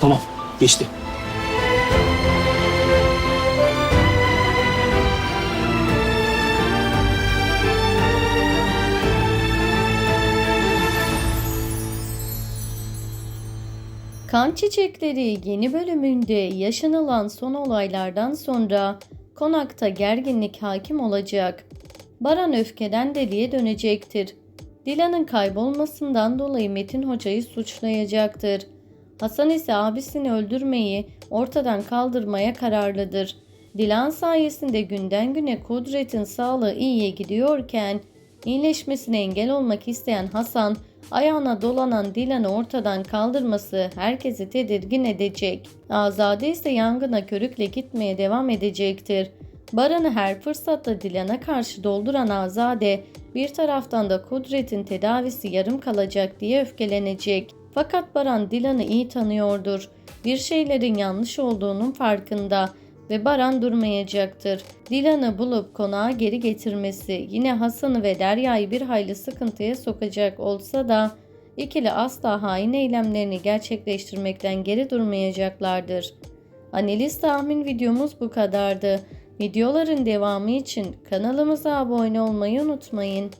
Tamam geçti. Kan Çiçekleri yeni bölümünde yaşanılan son olaylardan sonra konakta gerginlik hakim olacak. Baran öfkeden deliye dönecektir. Dilan'ın kaybolmasından dolayı Metin Hoca'yı suçlayacaktır. Hasan ise abisini öldürmeyi ortadan kaldırmaya kararlıdır. Dilan sayesinde günden güne Kudret'in sağlığı iyiye gidiyorken iyileşmesine engel olmak isteyen Hasan ayağına dolanan Dilan'ı ortadan kaldırması herkesi tedirgin edecek. Azade ise yangına körükle gitmeye devam edecektir. Baran'ı her fırsatta Dilan'a karşı dolduran Azade bir taraftan da Kudret'in tedavisi yarım kalacak diye öfkelenecek. Fakat Baran Dilan'ı iyi tanıyordur. Bir şeylerin yanlış olduğunun farkında ve Baran durmayacaktır. Dilan'ı bulup konağa geri getirmesi yine Hasan'ı ve Derya'yı bir hayli sıkıntıya sokacak olsa da ikili asla hain eylemlerini gerçekleştirmekten geri durmayacaklardır. Analiz tahmin videomuz bu kadardı. Videoların devamı için kanalımıza abone olmayı unutmayın.